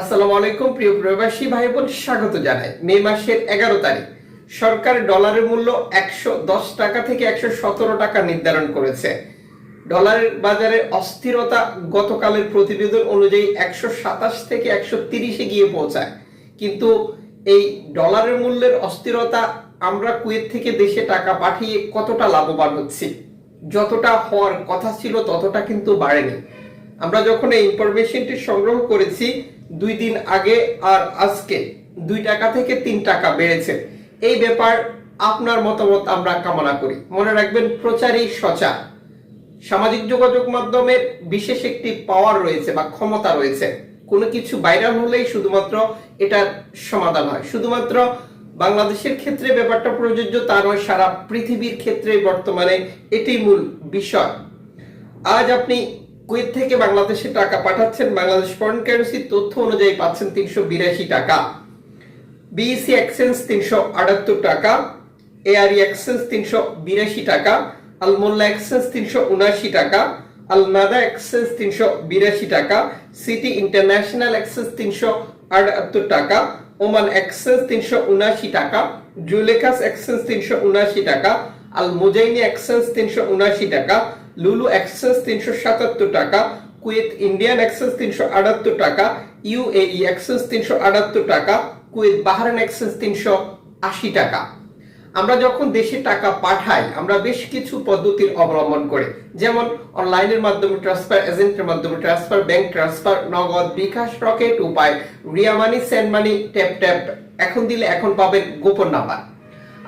আসসালামু আলাইকুম, প্রিয় প্রবাসী ভাই বোন স্বাগত জানাই। মে মাসের এগারো তারিখ। সরকার ডলারের মূল্য একশো দশ টাকা থেকে একশো সতেরো টাকা নির্ধারণ করেছে। ডলারের বাজারে অস্থিরতা গতকালের প্রতিবেদন অনুযায়ী একশো সাতাশ থেকে একশো তিরিশে গিয়ে পৌঁছায়। কিন্তু এই ডলারের মূল্যের অস্থিরতা আমরা কুয়েত থেকে দেশে টাকা পাঠিয়ে কতটা লাভবান হচ্ছি? যতটা হওয়ার কথা ছিল ততটা কিন্তু বাড়েনি। আমরা যখন এই ইনফরমেশনটি সংগ্রহ করেছি দুই দিন আগে আর আজকে। দুই টাকা থেকে তিন টাকা বেড়েছে। এই ব্যাপার আপনার মতামত আমরা কামনা করি। মনে রাখবেন, প্রচারই সচা। সামাজিক যোগাযোগ মাধ্যমের বিশেষ একটি পাওয়ার রয়েছে বা ক্ষমতা রয়েছে। কোনো কিছু ভাইরাল হলেই শুধুমাত্র এটার সমাধান হয়। শুধুমাত্র বাংলাদেশের ক্ষেত্রে ব্যাপারটা প্রযোজ্য তা নয়, সারা পৃথিবীর ক্ষেত্রে বর্তমানে এটি মূল বিষয়। আজ আপনি কুয়েত থেকে বাংলাদেশে টাকা পাঠাচ্ছেন বাংলাদেশ ফরেন কারেন্সি তথ্য অনুযায়ী পাচ্ছেন তিনশো বিরাশি টাকা। বিইসি এক্সচেঞ্জ তিনশো আটাত্তর টাকা এআরই এক্সচেঞ্জ তিনশো বিরাশি টাকা আলমোল্লা এক্সচেঞ্জ তিনশো উনআশি টাকা আলমাদা এক্সচেঞ্জ তিনশো বিরাশি টাকা সিটি ইন্টারন্যাশনাল এক্সচেঞ্জ তিনশো আটাত্তর টাকা ওমান এক্সচেঞ্জ তিনশো উনআশি টাকা জুলেকাস এক্সচেঞ্জ তিনশো উনআশি টাকা আল মুজাইনি এক্সচেঞ্জ তিনশো উনআশি টাকা লুলু এক্সচেঞ্জ তিনশো সাতাত্তর টাকা, কুয়েত ইন্ডিয়ান এক্সচেঞ্জ তিনশো আটাত্তর টাকা, ইউএই এক্সচেঞ্জ তিনশো আটাত্তর টাকা, কুয়েত বাহারান এক্সচেঞ্জ তিনশো আশি টাকা। আমরা যখন দেশে টাকা পাঠাই, আমরা বেশ কিছু পদ্ধতির অবলম্বন করি। যেমন অনলাইনের মাধ্যমে ট্রান্সফার এজেন্টের মাধ্যমে transfer, bank transfer, Nagad, bKash, Rocket, Upay, Ria Money, send money, tap tap, এখন দিলে এখন পাবেন গোপন নাম্বার।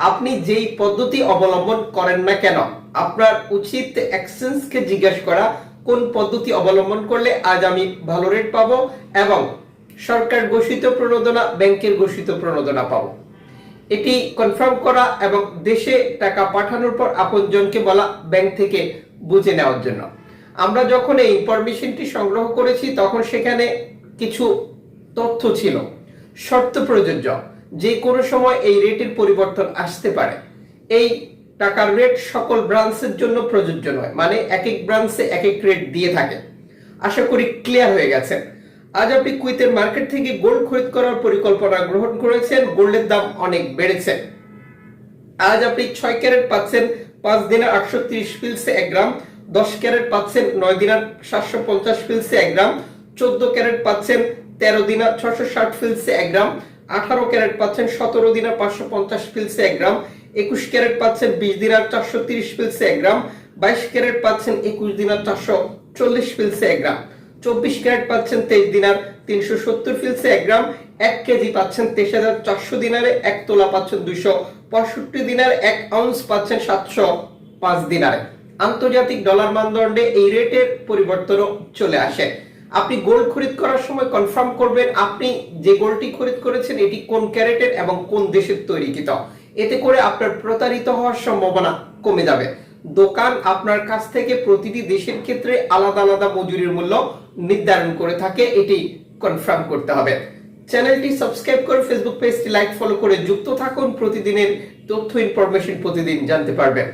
আপনি যেই পদ্ধতি অবলম্বন করেন না কেন আপনার উচিত এক্সচেঞ্জকে জিজ্ঞাসা করা, কোন পদ্ধতি অবলম্বন করলে আজ আমি ভালো রেট পাবো এবং সরকার ঘোষিত প্রণোদনা, ব্যাংকের ঘোষিত প্রণোদনা পাবো। এটি কনফার্ম করা এবং দেশে টাকা পাঠানোর পর আপনজনকে বলা ব্যাংক থেকে বুঝে নেওয়ার জন্য। আমরা যখন এই ইনফরমেশনটি সংগ্রহ করেছি, তখন সেখানে কিছু তথ্য ছিল। শর্ত প্রযোজ্য। যে কোনো সময় এই রেটের পরিবর্তন আসতে পারে। এই টাকার রেট সকল ব্রাঞ্চের জন্য প্রযোজ্য নয়। মানে এক এক ব্রাঞ্চে এক এক রেট দিয়ে থাকে। আশা করি ক্লিয়ার হয়ে গেছে। আজ আপনি কুইতের মার্কেট থেকে গোল্ড খরিদ করার পরিকল্পনা গ্রহণ করেছেন। গোল্ডের দাম অনেক বেড়েছে। আজ আপনি ছয় ক্যারেট পাচ্ছেন, পাঁচ দিনের আটশো তিরিশ পিলসে এক গ্রাম, দশ ক্যারেট পাচ্ছেন, নয় দিনার সাতশো পঞ্চাশ পিলসে এক গ্রাম, চোদ্দ ক্যারেট পাচ্ছেন, তেরো দিনার ছশো ষাট পিলসে এক গ্রাম, আঠারো ক্যারেট পাচ্ছেন, সতেরো দিনার পাঁচশো পঞ্চাশ পিলসে এক গ্রাম একুশ ক্যারেট পাচ্ছেন বিশ দিনার চারশো তিরিশ পিলসে এক গ্রাম, বাইশ ক্যারেট পাচ্ছেন একুশ দিনার চারশো চল্লিশ পিলসে এক গ্রাম। চব্বিশ ক্যারেট পাচ্ছেন তেইশ দিনার তিনশো সত্তর ফিলসে এক গ্রাম, এক কেজি পাচ্ছেন তেইশ হাজার চারশো দিনারে এক তোলা পাচ্ছেন দুইশো পঁয়ষট্টি দিনার এক আউন্স পাচ্ছেন সাতশো পাঁচ দিনারে। আন্তর্জাতিক ডলার মানদণ্ডে এই রেটের পরিবর্তনও চলে আসে। আপনি গোল্ড খরিদ করার সময় কনফার্ম করবেন আপনি যে গোল্ডটি খরিদ করেছেন, এটি কোন ক্যারেটের এবং কোন দেশের তৈরি তৈরিকৃত। এতে করে আপনার প্রতারিত হওয়ার সম্ভাবনা কমে যাবে। দোকান আপনার কাছ থেকে প্রতিটি দেশের ক্ষেত্রে আলাদা আলাদা মজুরির মূল্য নির্ধারণ করে থাকে, এটি কনফার্ম করতে হবে। চ্যানেলটি সাবস্ক্রাইব করে ফেসবুক পেজটি লাইক ফলো করে যুক্ত থাকুন। প্রতিদিনের তথ্য ইনফরমেশন প্রতিদিন জানতে পারবেন।